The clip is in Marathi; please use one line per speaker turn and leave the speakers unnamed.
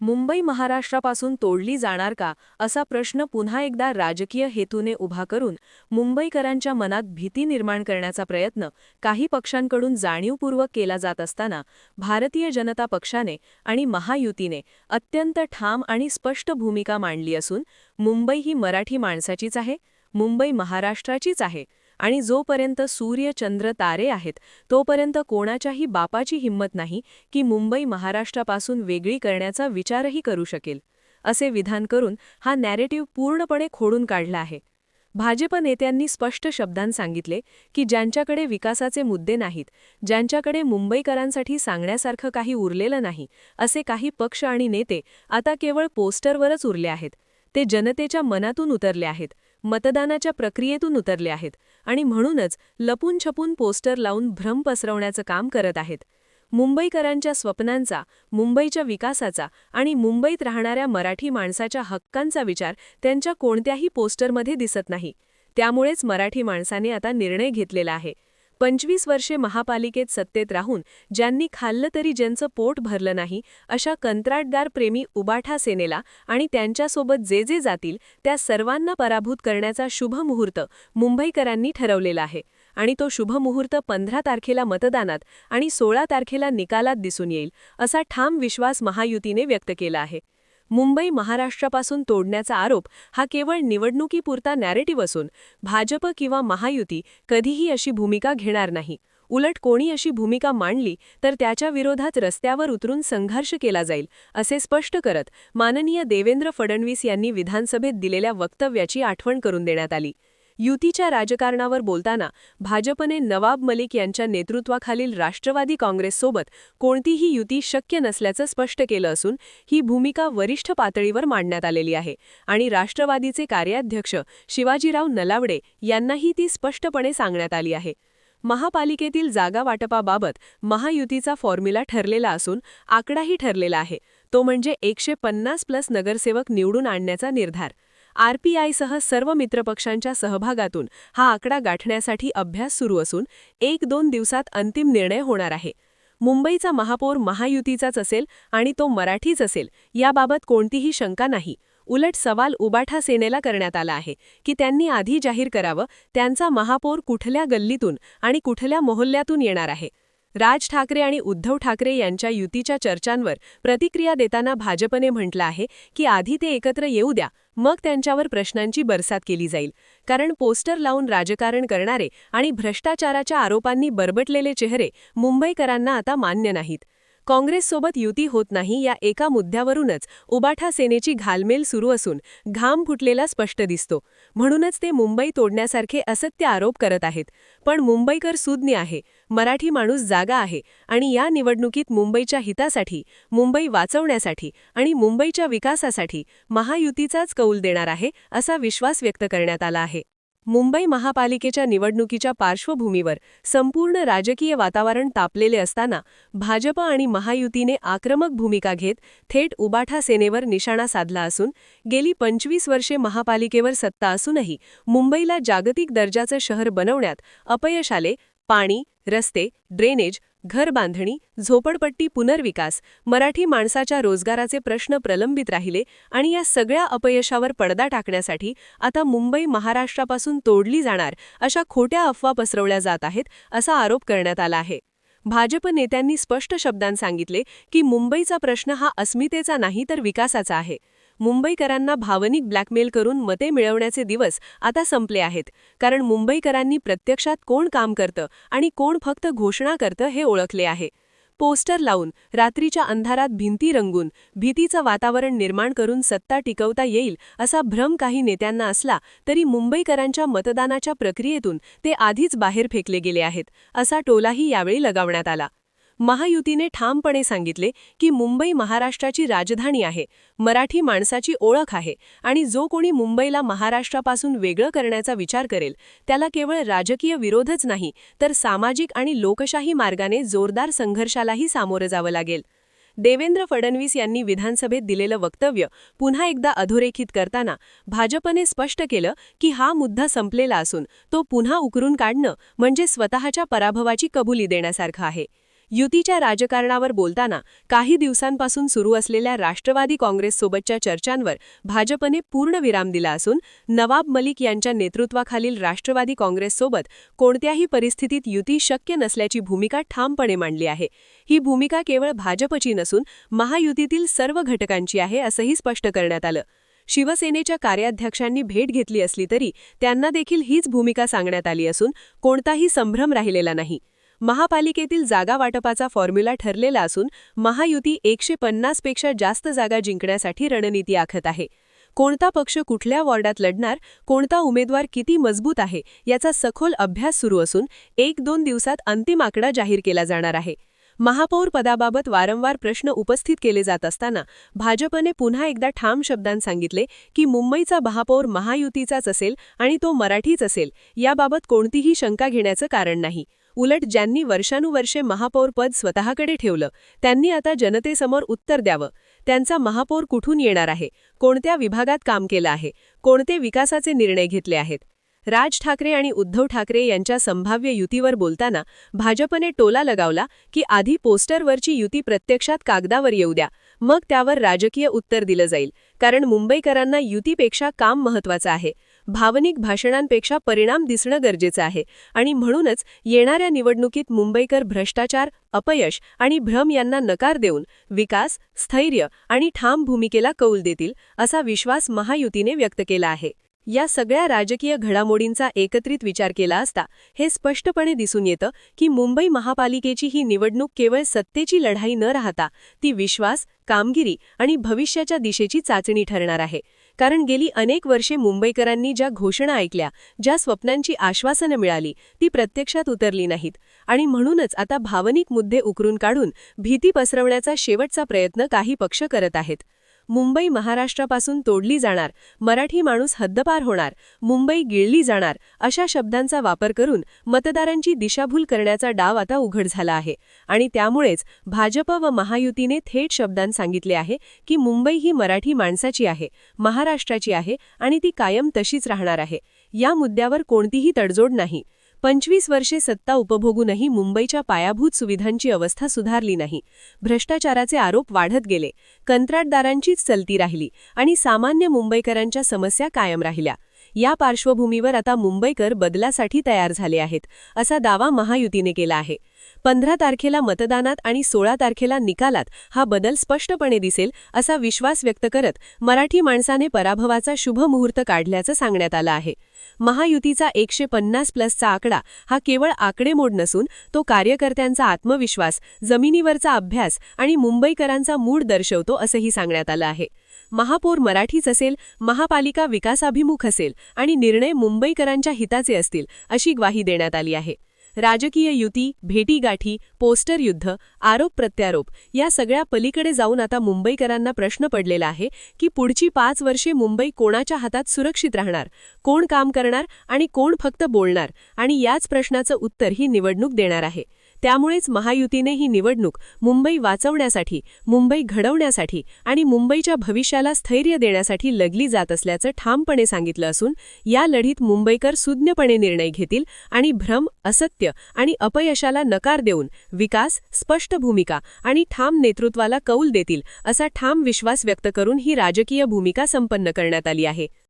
मुंबई महाराष्ट्रापासून तोडली जाणार का असा प्रश्न पुन्हा एकदा राजकीय हेतूने उभा करून मुंबईकरांच्या मनात भीती निर्माण करण्याचा प्रयत्न काही पक्षांकडून जाणीवपूर्वक केला जात असताना भारतीय जनता पक्षाने आणि महायुतीने अत्यंत ठाम आणि स्पष्ट भूमिका मांडली असून मुंबई ही मराठी माणसाचीच आहे मुंबई महाराष्ट्राचीच आहे. आणि जोपर्यंत सूर्य चंद्र तारे आहेत तोपर्यंत कोणाच्याही बापाची हिंमत नाही की मुंबई महाराष्ट्रापासून वेगळी करण्याचा विचारही करू शकेल. असे विधान करून हा नॅरेटिव्ह पूर्णपणे खोडून काढला आहे. भाजप नेत्यांनी स्पष्ट शब्दांत सांगितले की ज्यांच्याकडे विकासाचे मुद्दे नाहीत ज्यांच्याकडे मुंबईकरांसाठी सांगण्यासारखं काही उरलेलं नाही असे काही पक्ष आणि नेते आता केवळ पोस्टरवरच उरले आहेत. ते जनतेच्या मनातून उतरले आहेत. मतदानाच्या प्रक्रियेतून उतरले आहेत आणि म्हणूनच लपून छपून पोस्टर लावून भ्रम पसरवण्याचं काम करत आहेत. मुंबईकरांच्या स्वप्नांचा मुंबईच्या विकासाचा आणि मुंबईत राहणाऱ्या मराठी माणसाच्या हक्कांचा विचार त्यांच्या कोणत्याही पोस्टरमध्ये दिसत नाही. त्यामुळेच मराठी माणसाने आता निर्णय घेतलेला आहे. पंचवीस वर्षे महापालिकेत सत्तेत राहून ज्यांनी खाल्लं तरी ज्यांचं पोट भरलं नाही अशा कंत्राटदार प्रेमी उबाठा सेनेला आणि त्यांच्यासोबत जे जे जातील त्या सर्वांना पराभूत करण्याचा शुभ मुहूर्त मुंबईकरांनी ठरवलेला आहे. आणि तो शुभ मुहूर्त पंधरा तारखेला मतदानात आणि सोळा तारखेला निकालात दिसून येईल असा ठाम विश्वास महायुतीने व्यक्त केला आहे. मुंबई महाराष्ट्रापासून तोडण्याचा आरोप हा केवळ निवडणुकीपुरता नॅरेटिव्ह असून भाजप किंवा महायुती कधीही अशी भूमिका घेणार नाही. उलट कोणी अशी भूमिका मांडली तर त्याच्या विरोधात रस्त्यावर उतरून संघर्ष केला जाईल असे स्पष्ट करत माननीय देवेंद्र फडणवीस यांनी विधानसभेत दिलेल्या वक्तव्याची आठवण करून देण्यात आली. युतीच्या राजकारणावर बोलताना भाजपने नवाब मलिक यांच्या नेतृत्वाखालील राष्ट्रवादी काँग्रेससोबत कोणतीही युती शक्य नसल्याचं स्पष्ट केलं असून ही भूमिका वरिष्ठ पातळीवर मांडण्यात आलेली आहे. आणि राष्ट्रवादीचे कार्याध्यक्ष शिवाजीराव नलावडे यांनाही ती स्पष्टपणे सांगण्यात आली आहे. महापालिकेतील जागा वाटपाबाबत महायुतीचा फॉर्म्युला ठरलेला असून आकडाही ठरलेला आहे. तो म्हणजे एकशे पन्नास प्लस नगरसेवक निवडून आणण्याचा निर्धार. आरपीआयसह सर्व मित्रपक्षांच्या सहभागातून हा आकडा गाठण्यासाठी अभ्यास सुरू असून एक दोन दिवसात अंतिम निर्णय होणार आहे. मुंबईचा महापौर महायुतीचाच असेल आणि तो मराठीच असेल याबाबत कोणतीही शंका नाही. उलट सवाल उबाठा सेनेला करण्यात आला आहे की त्यांनी आधी जाहीर करावं त्यांचा महापौर कुठल्या गल्लीतून आणि कुठल्या मोहल्ल्यातून येणार आहे? राज ठाकरे आणि उद्धव ठाकरे यांच्या युतीच्या चर्चांवर प्रतिक्रिया देताना भाजपने म्हटलं आहे की आधी ते एकत्र येऊ द्या मग त्यांच्यावर प्रश्नांची बरसात केली जाईल. कारण पोस्टर लावून राजकारण करणारे आणि भ्रष्टाचाराच्या आरोपांनी बरबटलेले चेहरे मुंबईकरांना आता मान्य नाहीत. काँग्रेससोबत युती होत नाही या एका मुद्द्यावरूनच उबाठा सेनेची घालमेल सुरू असून घाम फुटलेला स्पष्ट दिसतो. म्हणूनच ते मुंबई तोडण्यासारखे असत्य आरोप करत आहेत. पण मुंबईकर सुज्ञ आहे मराठी माणूस जागा आहे आणि या निवडणुकीत मुंबईच्या हितासाठी मुंबई वाचवण्यासाठी आणि मुंबईच्या विकासासाठी महायुतीचाच कौल देणार आहे असा विश्वास व्यक्त करण्यात आला आहे. मुंबई महापालिकेच्या निवडणुकीच्या पार्श्वभूमीवर संपूर्ण राजकीय वातावरण तापलेले असताना भाजप आणि महायुतीने आक्रमक भूमिका घेत थेट उबाठा सेनेवर निशाणा साधला असून गेली पंचवीस वर्षे महापालिकेवर सत्ता असूनही मुंबईला जागतिक दर्जाचं शहर बनवण्यात अपयश आले. पाणी रस्ते ड्रेनेज घरबांधणी झोपडपट्टी पुनर्विकास मराठी माणसाच्या रोजगाराचे प्रश्न प्रलंबित राहिले आणि या सगळ्या अपयशावर पडदा टाकण्यासाठी आता मुंबई महाराष्ट्रापासून तोडली जाणार अशा खोट्या अफवा पसरवल्या जात आहेत असा आरोप करण्यात आला आहे. भाजप नेत्यांनी स्पष्ट शब्दांत सांगितले की मुंबईचा प्रश्न हा अस्मितेचा नाही तर विकासाचा आहे. मुंबईकरांना भावनिक ब्लॅकमेल करून मते मिळवण्याचे दिवस आता संपले आहेत. कारण मुंबईकरांनी प्रत्यक्षात कोण काम करतं आणि कोण फक्त घोषणा करतं हे ओळखले आहे. पोस्टर लावून रात्रीच्या अंधारात भिंती रंगून भीतीचं वातावरण निर्माण करून सत्ता टिकवता येईल असा भ्रम काही नेत्यांना असला तरी मुंबईकरांच्या मतदानाच्या प्रक्रियेतून ते आधीच बाहेर फेकले गेले आहेत असा टोलाही यावेळी लगावण्यात आला. महायुतीने ठामपणे सांगितले की मुंबई महाराष्ट्राची राजधानी आहे मराठी माणसाची ओळख आहे आणि जो कोणी मुंबईला महाराष्ट्रापासून वेगळं करण्याचा विचार करेल त्याला केवळ राजकीय विरोधच नाही तर सामाजिक आणि लोकशाही मार्गाने जोरदार संघर्षालाही सामोरं जावं लागेल. देवेंद्र फडणवीस यांनी विधानसभेत दिलेलं वक्तव्य पुन्हा एकदा अधोरेखित करताना भाजपने स्पष्ट केलं की हा मुद्दा संपलेला असून तो पुन्हा उकरून काढणं म्हणजे स्वतःच्या पराभवाची कबुली देण्यासारखं आहे. युतीच्या राजकारणावर बोलताना काही दिवसांपासून सुरू असलेल्या राष्ट्रवादी काँग्रेससोबतच्या चर्चांवर भाजपने पूर्ण विराम दिला असून नवाब मलिक यांच्या नेतृत्वाखालील राष्ट्रवादी काँग्रेससोबत कोणत्याही परिस्थितीत युती शक्य नसल्याची भूमिका ठामपणे मांडली आहे. ही भूमिका केवळ भाजपची नसून महायुतीतील सर्व घटकांची आहे असंही स्पष्ट करण्यात आलं. शिवसेनेच्या कार्याध्यक्षांनी भेट घेतली असली तरी त्यांना देखील हीच भूमिका सांगण्यात आली असून कोणताही संभ्रम राहिलेला नाही. महापालिकेतील जागा वाटपाचा फॉर्म्युला ठरलेला असून महायुती एकशे पन्नासपेक्षा जास्त जागा जिंकण्यासाठी रणनीती आखत आहे. कोणता पक्ष कुठल्या वॉर्डात लढणार कोणता उमेदवार किती मजबूत आहे याचा सखोल अभ्यास सुरू असून एक दोन दिवसात अंतिम आकडा जाहीर केला जाणार आहे. महापौर पदाबाबत वारंवार प्रश्न उपस्थित केले जात असताना भाजपने पुन्हा एकदा ठाम शब्दांत सांगितले की मुंबईचा महापौर महायुतीचाच असेल आणि तो मराठीच असेल याबाबत कोणतीही शंका घेण्याचं कारण नाही. उलट ज्यांनी वर्षानुवर्षे महापौरपद स्वतःकडे ठेवलं त्यांनी आता जनतेसमोर उत्तर द्यावं. त्यांचा महापौर कुठून येणार आहे? कोणत्या विभागात काम केलं आहे? कोणते विकासाचे निर्णय घेतले आहेत? राज ठाकरे आणि उद्धव ठाकरे यांच्या संभाव्य युतीवर बोलताना भाजपने टोला लगावला की आधी पोस्टरवरची युती प्रत्यक्षात कागदावर येऊ द्या. मग त्यावर राजकीय उत्तर दिलं जाईल. कारण मुंबईकरांना युतीपेक्षा काम महत्वाचं आहे. भावनिक भाषणांपेक्षा परिणाम दिसणं गरजेचं आहे. आणि म्हणूनच येणाऱ्या निवडणुकीत मुंबईकर भ्रष्टाचार अपयश आणि भ्रम यांना नकार देऊन विकास स्थैर्य आणि ठाम भूमिकेला कौल देतील असा विश्वास महायुतीने व्यक्त केला आहे. या सगळ्या राजकीय घडामोडींचा एकत्रित विचार केला असता हे स्पष्टपणे दिसून येतं की मुंबई महापालिकेची ही निवडणूक केवळ सत्तेची लढाई न राहता ती विश्वास कामगिरी आणि भविष्याच्या दिशेची चाचणी ठरणार आहे. कारण गेली अनेक वर्षे मुंबईकरांनी ज्या घोषणा ऐकल्या ज्या स्वप्नांची आश्वासनं मिळाली ती प्रत्यक्षात उतरली नाहीत. आणि म्हणूनच आता भावनिक मुद्दे उकरून काढून भीती पसरवण्याचा शेवटचा प्रयत्न काही पक्ष करत आहेत. मुंबई महाराष्ट्रापासून तोडली जाणार. मराठी माणूस हद्दपार होणार. मुंबई गिळली जाणार अशा शब्दांचा वापर करून मतदारांची दिशाभूल करण्याचा डाव आता उघड झाला आहे. आणि त्यामुळेच भाजप व महायुतीने थेट शब्दांत सांगितले आहे की मुंबई ही मराठी माणसाची आहे महाराष्ट्राची आहे आणि ती कायम तशीच राहणार आहे. या मुद्द्यावर कोणतीही तडजोड नाही. पंचवीस वर्षे सत्ता उपभोगूनही मुंबईच्या पायाभूत सुविधांची अवस्था सुधारली नाही. भ्रष्टाचाराचे आरोप वाढत गेले. कंत्राटदारांचीच चलती राहिली आणि सामान्य मुंबईकरांच्या समस्या कायम राहिल्या. या पार्श्वभूमीवर आता मुंबईकर बदलासाठी तयार झाले आहेत असा दावा महायुतीने केला आहे. पंधरा तारखेला मतदानात आणि सोळा तारखेला निकालात हा बदल स्पष्टपणे दिसेल असा विश्वास व्यक्त करत मराठी माणसाने पराभवाचा शुभ मुहूर्त काढल्याचं सांगण्यात आलं आहे. महायुतीचा एकशे पन्नास प्लसचा आकडा हा केवळ आकडेमोड नसून तो कार्यकर्त्यांचा आत्मविश्वास जमिनीवरचा अभ्यास आणि मुंबईकरांचा मूड दर्शवतो असंही सांगण्यात आलं आहे. महापौर मराठीच असेल महापालिका विकासाभिमुख असेल आणि निर्णय मुंबईकरांच्या हिताचे असतील अशी ग्वाही देण्यात आली आहे. राजकीय युती भेटीगाठी पोस्टर युद्ध आरोप प्रत्यारोप या सगळ्या पलीकडे जाऊन आता मुंबईकरांना प्रश्न पडलेला आहे की पुढची पाच वर्षे मुंबई कोणाच्या हातात सुरक्षित राहणार? कोण काम करणार आणि कोण फक्त बोलणार? आणि याच प्रश्नाचं उत्तर ही निवडणूक देणार आहे. त्यामुळेच महायुतीने ही निवडणूक मुंबई वाचवण्यासाठी मुंबई घडवण्यासाठी आणि मुंबईच्या भविष्याला स्थैर्य देण्यासाठी लगली जात असल्याचं ठामपणे सांगितलं असून या लढीत मुंबईकर सुज्ञपणे निर्णय घेतील आणि भ्रम असत्य आणि अपयशाला नकार देऊन विकास स्पष्ट भूमिका आणि ठाम नेतृत्वाला कौल देतील असा ठाम विश्वास व्यक्त करून ही राजकीय भूमिका संपन्न करण्यात आली आहे.